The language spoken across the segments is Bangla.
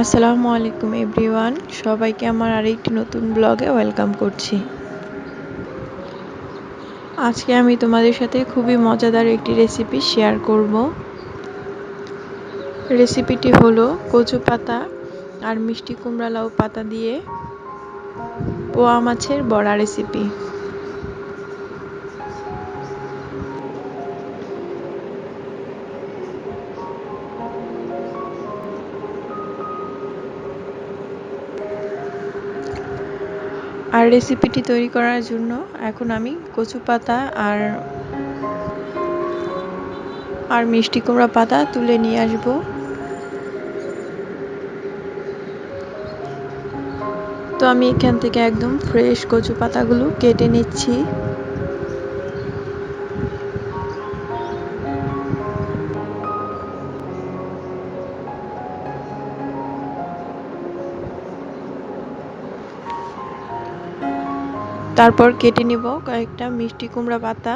আসসালামু আলাইকুম এভরিওয়ান, সবাইকে আমার আরেকটি নতুন ব্লগে ওয়েলকাম করছি। আজকে আমি তোমাদের সাথে খুবই মজাদার একটি রেসিপি শেয়ার করব। রেসিপিটি হলো কচু পাতা আর মিষ্টি কুমড়া লাউ পাতা দিয়ে পোয়া মাছের বড়া রেসিপি। আর রেসিপিটি তৈরি করার জন্য এখন আমি কচু পাতা আর আর মিষ্টি কুমড়া পাতা তুলে নিয়ে আসব। তো আমি এখান থেকে একদম ফ্রেশ কচু পাতাগুলো কেটে নিচ্ছি। তারপর কেটে নিব কয়েকটা মিষ্টি কুমড়া পাতা।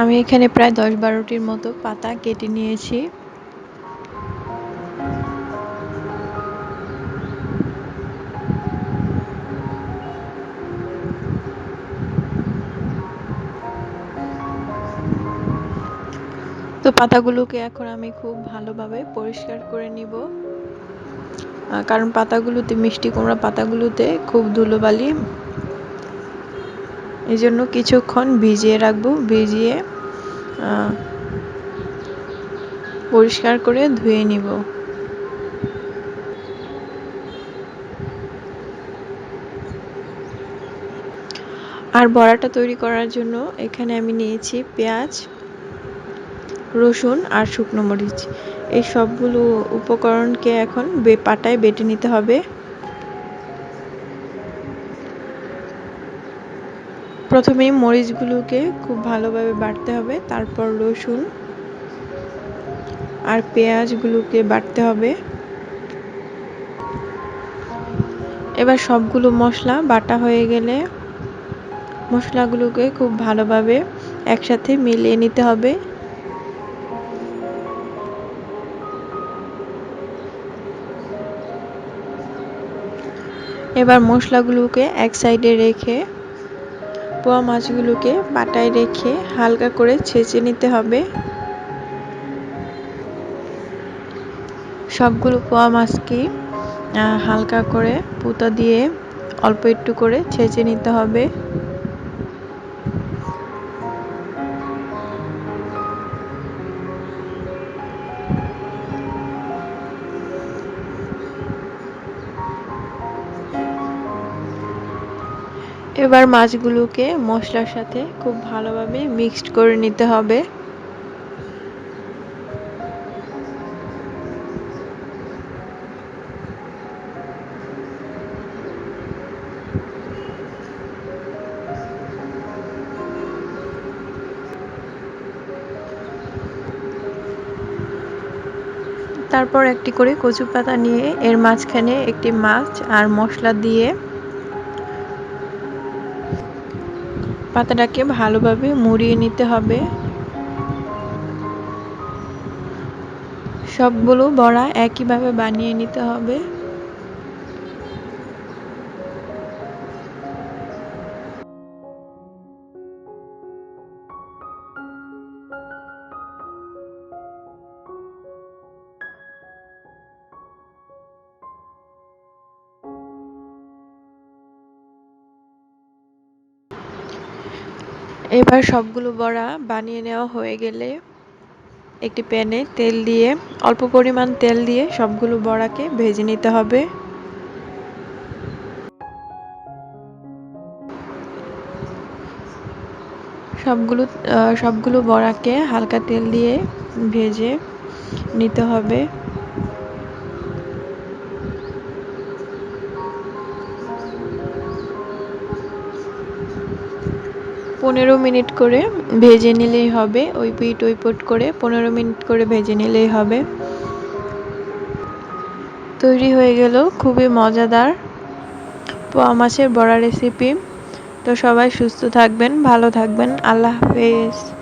আমি এখানে প্রায় দশ বারোটির মতো পাতা কেটে নিয়েছি। তো পাতাগুলোকে এখন আমি খুব ভালোভাবে পরিষ্কার করে নিব। কারণ পাতাগুলোতে, মিষ্টি কুমড়া পাতাগুলোতে খুব ধুলোবালি। এই জন্য কিছুক্ষণ ভিজিয়ে রাখব, ভিজিয়ে পরিষ্কার করে ধুয়ে নিব। আর বড়াটা তৈরি করার জন্য এখানে আমি নিয়েছি পেঁয়াজ। রসুন আর শুকনো মরিচ। এই সবগুলো উপকরণকে এখন বে পাটায় বেটে নিতে হবে। প্রথমেই মরিচগুলোকে খুব ভালোভাবে বাটতে হবে, তারপর রসুন আর পেঁয়াজগুলোকে বাটতে হবে। এবার সবগুলো মশলা বাটা হয়ে গেলে মশলাগুলোকে খুব ভালোভাবে একসাথে মিলিয়ে নিতে হবে। এবার মশলাগুলোকে এক সাইডে রেখে, পোয়া মাছগুলোকে বাটায় রেখে হালকা করে ছেঁচে নিতে হবে। সবগুলো পোয়া মাছকে হালকা করে পুঁতা দিয়ে অল্প একটু করে ছেঁচে নিতে হবে। এবার মাছগুলোকে মশলার সাথে খুব ভালোভাবে মিক্সড করে নিতে হবে। তারপর একটি করে কচু পাতা নিয়ে এর মাঝখানে একটি মাছ আর মশলা দিয়ে পাতাটাকে ভালোভাবে মুড়িয়ে নিতে হবে। সবগুলো বড়া একইভাবে বানিয়ে নিতে হবে। এবার সবগুলো বড়া বানিয়ে নেওয়া হয়ে গেলে একটি প্যানে তেল দিয়ে, অল্প পরিমাণ তেল দিয়ে সবগুলো বড়াকে ভেজে নিতে হবে। সবগুলো সবগুলো বড়াকে হালকা তেল দিয়ে ভেজে নিতে হবে। পনেরো মিনিট করে ভেজে নিলেই হবে। ওই পিঠ ওই পট করে পনেরো মিনিট করে ভেজে নিলেই হবে। তৈরি হয়ে গেল, খুবই মজাদার। পোয়া মাছের বড়া রেসিপি তো সবাই সুস্থ থাকবেন, ভালো থাকবেন। আল্লাহ হাফেজ।